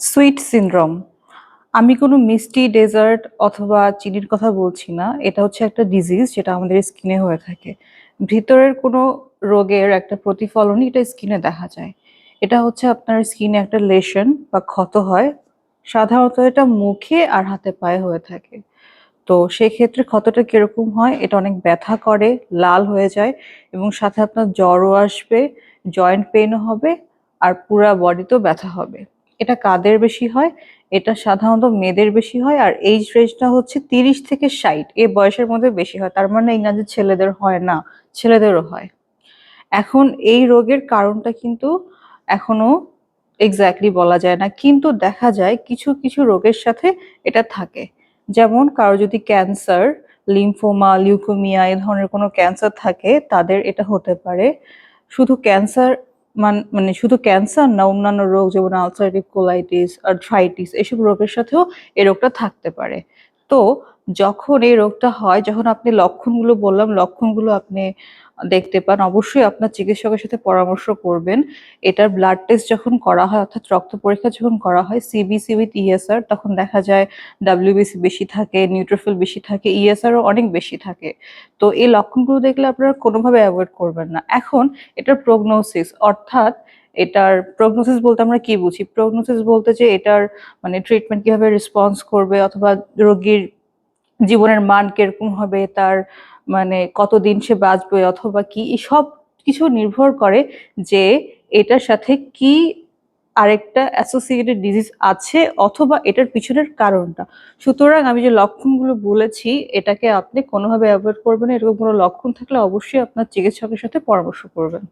Sweet syndrome. আমি কোনো মিষ্টি ডেজার্ট অথবা চিনির কথা বলছি না। এটা হচ্ছে একটা ডিজিজ যেটা আমাদের স্কিনে হয়ে থাকে। ভিতরের কোনো রোগের একটা প্রতিফলনই এটা স্কিনে দেখা যায়। এটা হচ্ছে আপনার স্কিনে একটা লেশন বা ক্ষত হয়। সাধারণত এটা মুখে আর হাতে পায়ে হয়ে থাকে। তো সেক্ষেত্রে ক্ষতটা কীরকম হয়? এটা অনেক ব্যথা করে, লাল হয়ে যায় এবং সাথে আপনার জ্বরও আসবে জয়েন্ট পেনও হবে আর পুরা বডিতেও ব্যথা হবে। এটা কাদের বেশি হয়? এটা সাধারণত মেয়েদের বেশি হয়, আর এইজ রেঞ্জটা হচ্ছে তিরিশ থেকে ষাট। এই বয়সের মধ্যে বেশি হয়, তার মানে যে ছেলেদের হয় না, ছেলেদেরও হয়। এখন এই রোগের কারণটা কিন্তু এখনও এক্স্যাক্টলি বলা যায় না, কিন্তু দেখা যায় কিছু কিছু রোগের সাথে এটা থাকে। যেমন কারও যদি ক্যান্সার, লিম্ফোমা, লিউকোমিয়া, এ ধরনের কোনো ক্যান্সার থাকে, তাদের এটা হতে পারে। শুধু ক্যান্সার মানে শুধু ক্যান্সার না, অন্যান্য রোগ যেমন আলসারেটিভ কোলাইটিস আর্থ্রাইটিস এসব রোগের সাথেও এই রোগটা থাকতে পারে। তো যখন এই রোগটা হয়, যখন আপনি লক্ষণগুলো বললাম, লক্ষণগুলো আপনি দেখতে পান, অবশ্যই আপনার চিকিৎসকের সাথে পরামর্শ করবেন। এটার ব্লাড টেস্ট যখন করা হয়, অর্থাৎ রক্ত পরীক্ষা যখন করা হয় সিবিসি উইথ ইএসআর তখন দেখা যায় ডাব্লিউবিসি বেশি থাকে নিউট্রোফিল বেশি থাকে ইএসআরও অনেক বেশি থাকে। তো এই লক্ষণগুলো দেখলে আপনারা কোনোভাবে অ্যাভয়েড করবেন না। এখন এটার প্রগনোসিস অর্থাৎ এটার প্রগনোসিস বলতে আমরা কি বুঝি? প্রগনোসিস বলতে যে এটার মানে ট্রিটমেন্ট কীভাবে রেসপন্স করবে অথবা রোগীর জীবনের মান কীরকম হবে, তার মানে কতদিন সে বাঁচবে অথবা কি সব কিছু নির্ভর করে যে এটার সাথে কি আরেকটা অ্যাসোসিয়েটেড ডিজিজ আছে অথবা এটার পিছনের কারণটা। সুতরাং আমি যে লক্ষণগুলো বলেছি, এটাকে আপনি কোনোভাবে অ্যাভয়েড করবেন এরকম কোনো লক্ষণ থাকলে অবশ্যই আপনার চিকিৎসকের সাথে পরামর্শ করবেন।